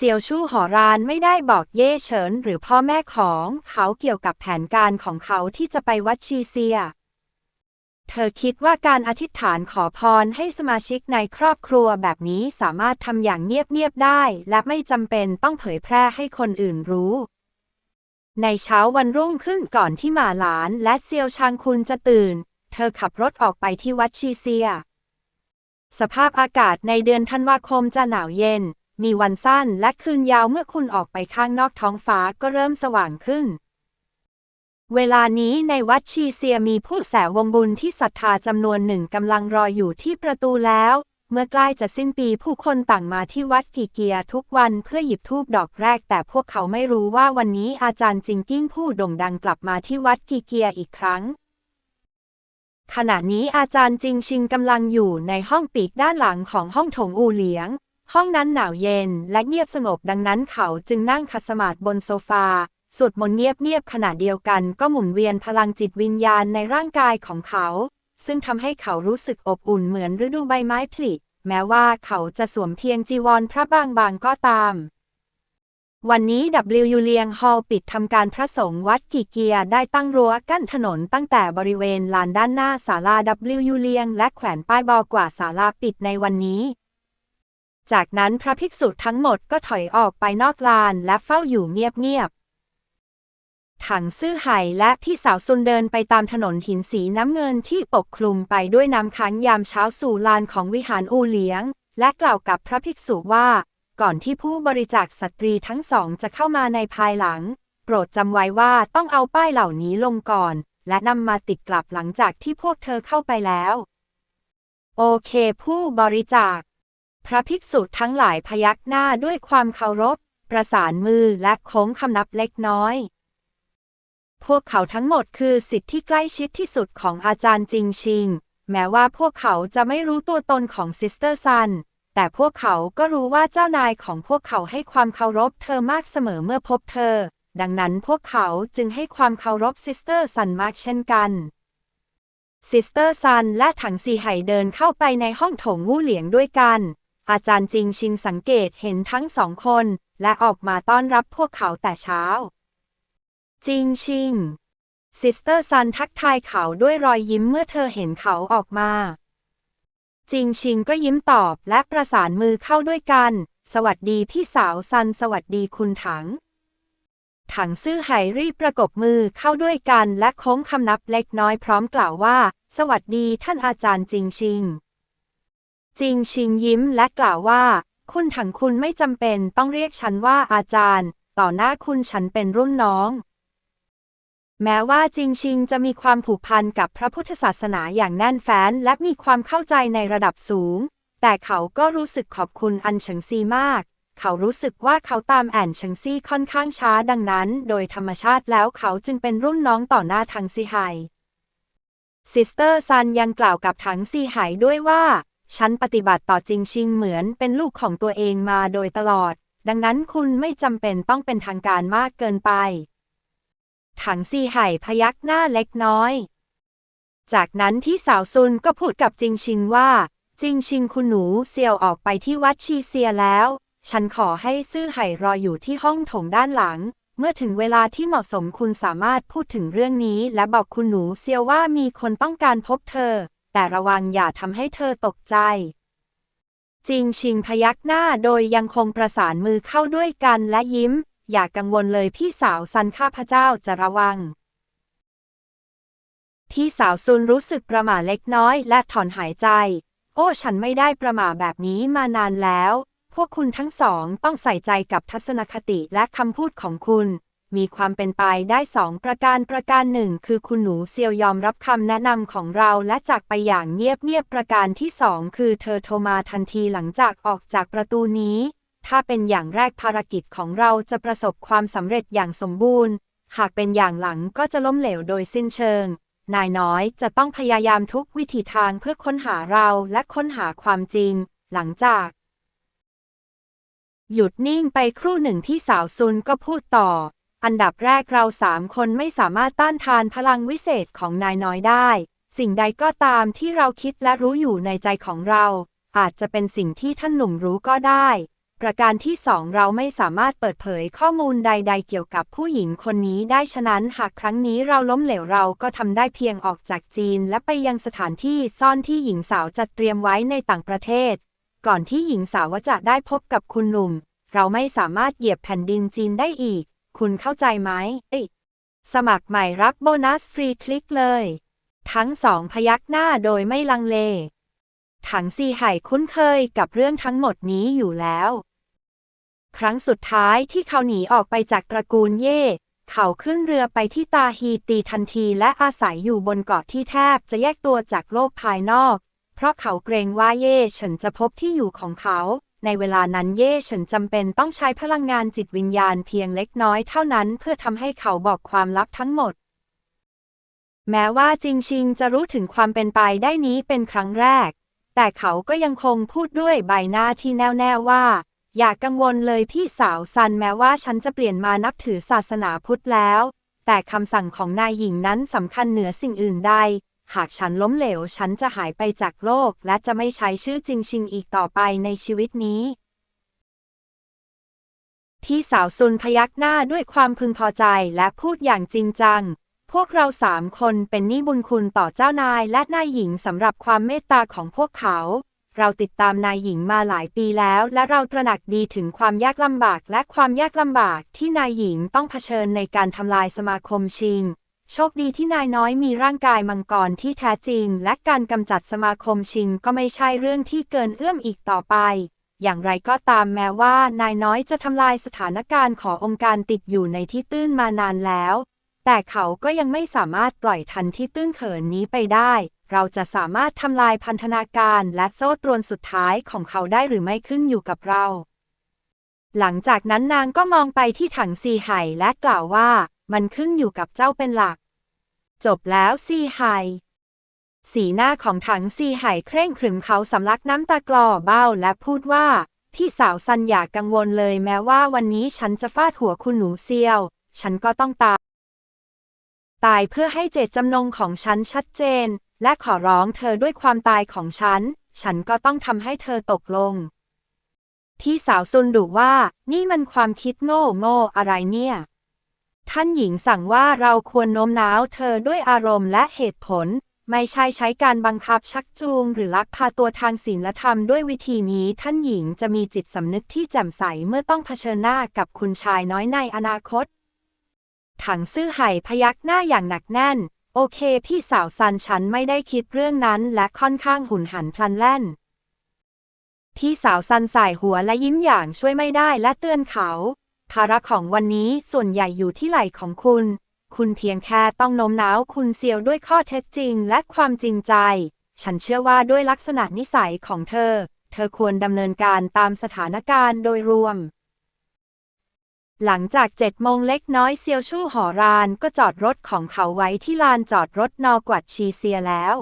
เซียวชู่หอรานไม่ได้บอกเย่เฉินหรือพ่อแม่ของเขาเกี่ยวกับแผนการของเขาที่จะไปวัดชีเซีย เธอคิดว่าการอธิษฐานขอพรให้สมาชิกในครอบครัวแบบนี้สามารถทำอย่างเงียบ ๆ ได้ และไม่จำเป็นต้องเผยแพร่ให้คนอื่นรู้ ในเช้าวันรุ่งขึ้นก่อนที่หมาหลานและเซียวชางคุณจะตื่น เธอขับรถออกไปที่วัดชีเซีย สภาพอากาศในเดือนธันวาคมจะหนาวเย็น มีวันสั้นและคืนยาวเมื่อคุณออกไปข้างนอกท้องฟ้าก็เริ่มสว่างขึ้น เวลานี้ในวัดชีเซียมีผู้แสวงบุญที่ศรัทธาจำนวนหนึ่งกำลังรออยู่ที่ประตูแล้ว เมื่อใกล้จะสิ้นปีผู้คนต่างมาที่วัดกีเกียทุกวันเพื่อหยิบธูปดอกแรก แต่พวกเขาไม่รู้ว่าวันนี้อาจารย์จิงกิ้งผู้โด่งดังกลับมาที่วัดกีเกียอีกครั้งขณะนี้อาจารย์จิงชิงกำลังอยู่ในห้องปีกด้านหลังของห้องโถงอูเหลียง ห้องนั้นหนาวเย็นและเงียบสงบดังนั้นเขาจึงนั่งขัดสมาธิบนโซฟาสวดมนต์เงียบๆขณะเดียวกันก็หมุนเวียนพลังจิตวิญญาณในร่างกายของเขา ซึ่งทำให้เขารู้สึกอบอุ่นเหมือนฤดูใบไม้ผลิแม้ว่าเขาจะสวมเพียงจีวรพระบางๆก็ตาม วันนี้ W เลียงฮอลปิดทำการพระสงฆ์วัดกีเกียได้ตั้งรั้วกั้นถนนตั้งแต่บริเวณลานด้านหน้าศาลา W เลียงและแขวนป้ายบอกว่าศาลาปิดในวันนี้ จากนั้นพระภิกษุทั้งหมดก็ถอยออกไปนอกลานและเฝ้าอยู่เงียบๆ ถังซื่อไห่และพี่สาวซุนเดินไปตามถนนหินสีน้ำเงินที่ปกคลุมไปด้วยน้ำค้างยามเช้าสู่ลานของวิหารอูเหลียง และกล่าวกับพระภิกษุว่า ก่อนที่ผู้บริจาคสตรีทั้งสองจะเข้ามาในภายหลัง โปรดจำไว้ว่าต้องเอาป้ายเหล่านี้ลงก่อน และนำมาติดกลับหลังจากที่พวกเธอเข้าไปแล้ว โอเค ผู้บริจาค พระภิกษุทั้งหลายพยักหน้าด้วยความเคารพ ประสานมือและโค้งคำนับเล็กน้อย พวกเขาทั้งหมดคือสิทธิ์ที่ใกล้ชิดที่สุดของอาจารย์จิงชิง แม้ว่าพวกเขาจะไม่รู้ตัวตนของซิสเตอร์ซัน แต่พวกเขาก็รู้ว่าเจ้านายของพวกเขาให้ความเคารพเธอมากเสมอเมื่อพบเธอ ดังนั้นพวกเขาจึงให้ความเคารพซิสเตอร์ซันมากเช่นกันซิสเตอร์ซันและถังซีไห่เดินเข้าไปในห้องโถงวู่เหลียงด้วยกัน อาจารย์จิงชิงสังเกตเห็นทั้งสองคน และออกมาต้อนรับพวกเขาแต่เช้าจิงชิงซิสเตอร์ซันทักทายเขาด้วยรอยยิ้มเมื่อเธอเห็นเขาออกมาจิงชิงก็ยิ้มตอบและประสานมือเข้าด้วยกัน สวัสดีพี่สาวซันสวัสดีคุณถัง ถังซื่อไห่รีบประกบมือเข้าด้วยกันและโค้งคำนับเล็กน้อยพร้อมกล่าวว่า สวัสดีท่านอาจารย์จิงชิง จิงชิงยิ้มและกล่าวว่า คุณถังคุณไม่จำเป็นต้องเรียกฉันว่าอาจารย์ ต่อหน้าคุณฉันเป็นรุ่นน้อง แม้ว่าจิงชิงจะมีความผูกพันกับพระพุทธศาสนาอย่างแน่นแฟ้น และมีความเข้าใจในระดับสูง แต่เขาก็รู้สึกขอบคุณอันเฉิงซีมากเขารู้สึกว่าเขาตามแอนเฉิงซีค่อนข้างช้าดังนั้น โดยธรรมชาติแล้วเขาจึงเป็นรุ่นน้องต่อหน้าทางซีไฮซิสเตอร์ซันยังกล่าวกับถังซีไห่ด้วยว่า ฉันปฏิบัติต่อจิงชิงเหมือนเป็นลูกของตัวเองมาโดยตลอด ดังนั้นคุณไม่จำเป็นต้องเป็นทางการมากเกินไป ถังซีไห่พยักหน้าเล็กน้อย จากนั้นที่สาวซุนก็พูดกับจิงชิงว่า จิงชิงคุณหนูเซียวออกไปที่วัดชีเซียแล้ว ฉันขอให้ซื่อไห่รออยู่ที่ห้องโถงด้านหลัง เมื่อถึงเวลาที่เหมาะสมคุณสามารถพูดถึงเรื่องนี้ และบอกคุณหนูเซียวว่ามีคนต้องการพบเธอ แต่ระวังอย่าทำให้เธอตกใจจิงชิงพยักหน้าโดยยังคงประสานมือเข้าด้วยกันและยิ้ม อย่ากังวลเลยพี่สาวซันข้าพเจ้าจะระวัง พี่สาวซุนรู้สึกประหม่าเล็กน้อยและถอนหายใจ โอ้ ฉันไม่ได้ประหม่าแบบนี้มานานแล้ว พวกคุณทั้งสองต้องใส่ใจกับทัศนคติและคำพูดของคุณ มีความเป็นไปได้สองประการประการหนึ่งคือคุณหนูเซียวยอมรับคำแนะนำของเราและจากไปอย่างเงียบๆประการที่สองคือเธอโทรมาทันทีหลังจากออกจากประตูนี้ ถ้าเป็นอย่างแรกภารกิจของเราจะประสบความสำเร็จอย่างสมบูรณ์ หากเป็นอย่างหลังก็จะล้มเหลวโดยสิ้นเชิง นายน้อยจะต้องพยายามทุกวิถีทางเพื่อค้นหาเราและค้นหาความจริง หลังจาก หยุดนิ่งไปครู่หนึ่งที่สาวซุนก็พูดต่อ อันดับแรกเราสามคนไม่สามารถต้านทานพลังวิเศษของนายน้อยได้ สิ่งใดก็ตามที่เราคิดและรู้อยู่ในใจของเรา อาจจะเป็นสิ่งที่ท่านหนุ่มรู้ก็ได้ ประการที่สองเราไม่สามารถเปิดเผยข้อมูลใด ๆ เกี่ยวกับผู้หญิงคนนี้ได้ฉะนั้นหากครั้งนี้เราล้มเหลวเราก็ทำได้เพียงออกจากจีน และไปยังสถานที่ซ่อนที่หญิงสาวจัดเตรียมไว้ในต่างประเทศ ก่อนที่หญิงสาวจะได้พบกับคุณหนุ่ม เราไม่สามารถเหยียบแผ่นดินจีนได้อีก คุณเข้าใจไหมเอสมัครใหม่รับโบนัสฟรีคลิกเลย ทั้งสองพยักหน้าโดยไม่ลังเล ถังซีไห่คุ้นเคยกับเรื่องทั้งหมดนี้อยู่แล้ว ครั้งสุดท้ายที่เขาหนีออกไปจากตระกูลเย่เขาขึ้นเรือไปที่ตาฮีตีทันทีและอาศัยอยู่บนเกาะที่แทบจะแยกตัวจากโลกภายนอก เพราะเขาเกรงว่าเย่เฉินจะพบที่อยู่ของเขา ในเวลานั้นเย่เฉินจำเป็นต้องใช้พลังงานจิตวิญญาณเพียงเล็กน้อยเท่านั้นเพื่อทำให้เขาบอกความลับทั้งหมด แม้ว่าจิงชิงจะรู้ถึงความเป็นไปได้นี้เป็นครั้งแรก แต่เขาก็ยังคงพูดด้วยใบหน้าที่แน่วแน่ว่า อย่ากกังวลเลยพี่สาวซันแม้ว่าฉันจะเปลี่ยนมานับถือศาสนาพุทธแล้ว แต่คำสั่งของนายหญิงนั้นสำคัญเหนือสิ่งอื่นใด หากฉันล้มเหลว ฉันจะหายไปจากโลก และจะไม่ใช้ชื่อจริงชิงอีกต่อไปในชีวิตนี้ พี่สาวซุนพยักหน้าด้วยความพึงพอใจและพูดอย่างจริงจัง พวกเราสามคนเป็นหนี้บุญคุณต่อเจ้านายและนายหญิงสำหรับความเมตตาของพวกเขา เราติดตามนายหญิงมาหลายปีแล้ว และเราตระหนักดีถึงความยากลำบากและความยากลำบากที่นายหญิงต้องเผชิญในการทำลายสมาคมชิง โชคดีที่นายน้อยมีร่างกายมังกรที่แท้จริง และการกำจัดสมาคมชิงก็ไม่ใช่เรื่องที่เกินเอื้อมอีกต่อไป อย่างไรก็ตามแม้ว่านายน้อยจะทำลายสถานการณ์ขององค์การติดอยู่ในที่ตื้นมานานแล้ว แต่เขาก็ยังไม่สามารถปล่อยทันที่ตื้นเขินนี้ไปได้ เราจะสามารถทำลายพันธนาการและโซ่ตรวนสุดท้ายของเขาได้หรือไม่ขึ้นอยู่กับเรา หลังจากนั้นนางก็มองไปที่ถังซีไห่และกล่าวว่า มันขึ้นอยู่กับเจ้าเป็นหลัก จบแล้วซีไห่สีหน้าของถังซีไห่เคร่งขรึมเขาสำลักน้ำตากลอเบ้าและพูดว่า พี่สาวซันอย่ากกังวลเลยแม้ว่าวันนี้ฉันจะฟาดหัวคุณหนูเซียว ฉันก็ต้องตาย ตายเพื่อให้เจตจำนงของฉันชัดเจน และขอร้องเธอด้วยความตายของฉัน ฉันก็ต้องทำให้เธอตกลง พี่สาวซุนดุว่า นี่มันความคิดโง่โง่อะไรเนี่ย ท่านหญิงสั่งว่าเราควรโน้มน้าวเธอด้วยอารมณ์และเหตุผล ไม่ใช่ใช้การบังคับชักจูง หรือลักพาตัวทางศีลธรรมด้วยวิธีนี้ ท่านหญิงจะมีจิตสำนึกที่แจ่มใสเมื่อต้องเผชิญหน้ากับคุณชายน้อยในอนาคต ถังซื่อไห่พยักหน้าอย่างหนักแน่น โอเค พี่สาวซันฉันไม่ได้คิดเรื่องนั้น และค่อนข้างหุนหันพลันแล่น พี่สาวซันสายหัวและยิ้มอย่างช่วยไม่ได้และเตือนเขา ภาระของวันนี้ส่วนใหญ่อยู่ที่ไหล่ของคุณ คุณเพียงแค่ต้องโน้มน้าวคุณเซียวด้วยข้อเท็จจริงและความจริงใจ ฉันเชื่อว่าด้วยลักษณะนิสัยของเธอ เธอควรดำเนินการตามสถานการณ์โดยรวม หลังจากเจ็ดโมงเล็กน้อยเซียวชู่หอรานก็จอดรถของเขาไว้ที่ลานจอดรถนอกวัดชีเซียแล้ว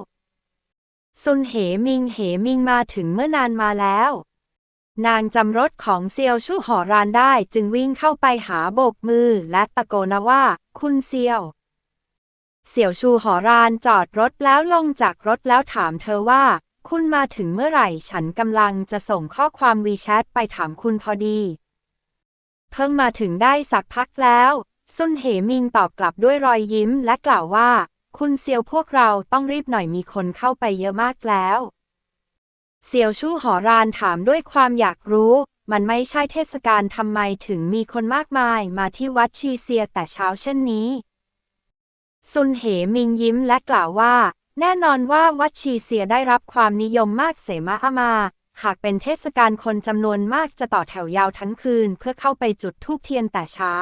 ซุนเหมิงเหมิงมาถึงเมื่อนานมาแล้ว นางจำรถของเซียวชู่หอรานได้จึงวิ่งเข้าไปหาโบกมือและตะโกนว่า คุณเซียว เสี่ยวชูหอรานจอดรถแล้วลงจากรถแล้วถามเธอว่า คุณมาถึงเมื่อไหร่ ฉันกำลังจะส่งข้อความวีแชทไปถามคุณพอดี เพิ่งมาถึงได้สักพักแล้ว ซุนเหมิงตอบกลับด้วยรอยยิ้มและกล่าวว่า คุณเซียวพวกเราต้องรีบหน่อยมีคนเข้าไปเยอะมากแล้ว เซียวชู่หอรานถามด้วยความอยากรู้ มันไม่ใช่เทศกาลทำไมถึงมีคนมากมายมาที่วัดชีเซียแต่เช้าเช่นนี้ ซุนเหมิงยิ้มและกล่าวว่า แน่นอนว่าวัดชีเซียได้รับความนิยมมากเสมาอามา หากเป็นเทศกาลคนจำนวนมากจะต่อแถวยาวทั้งคืน เพื่อเข้าไปจุดธูปเทียนแต่เช้า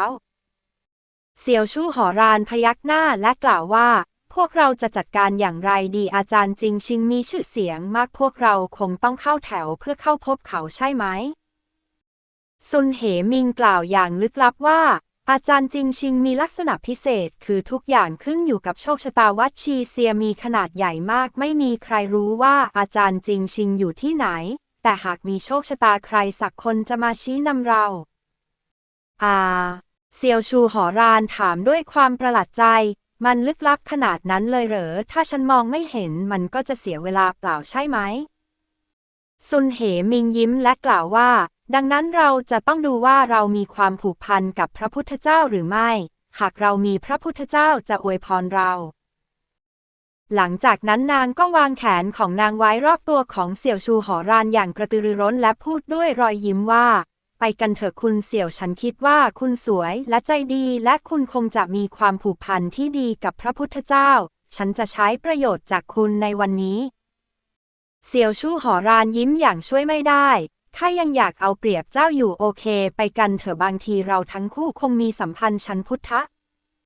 เสี่ยวชู่หอรานพยักหน้าและกล่าวว่า พวกเราจะจัดการอย่างไรดีอาจารย์จิงชิงมีชื่อเสียงมากพวกเราคงต้องเข้าแถวเพื่อเข้าพบเขาใช่ไหม ซุนเหมิงกล่าวอย่างลึกลับว่า อาจารย์จิงชิงมีลักษณะพิเศษคือทุกอย่างขึ้นอยู่กับโชคชะตาวัดชีเซียมีขนาดใหญ่มากไม่มีใครรู้ว่าอาจารย์จิงชิงอยู่ที่ไหน แต่หากมีโชคชะตาใครสักคนจะมาชี้นำเรา อ่า เซียวชูหอรานถามด้วยความประหลาดใจ มันลึกลับขนาดนั้นเลยเหรอ ถ้าฉันมองไม่เห็นมันก็จะเสียเวลาเปล่าใช่ไหม ซุนเหมิงยิ้มและกล่าวว่า ดังนั้นเราจะต้องดูว่าเรามีความผูกพันกับพระพุทธเจ้าหรือไม่ หากเรามีพระพุทธเจ้าจะอวยพรเรา หลังจากนั้นนางก็วางแขนของนางไว้รอบตัวของเสี่ยวชูหอรานอย่างกระตือรือร้นและพูดด้วยรอยยิ้มว่า ไปกันเถอะคุณเสี่ยวฉันคิดว่าคุณสวยและใจดีและคุณคงจะมีความผูกพันที่ดีกับพระพุทธเจ้า ฉันจะใช้ประโยชน์จากคุณในวันนี้ เสี่ยวชู่หอรานยิ้มอย่างช่วยไม่ได้ข้ายังอยากเอาเปรียบเจ้าอยู่โอเค ไปกันเถอะบางทีเราทั้งคู่คงมีสัมพันธ์ชั้นพุทธ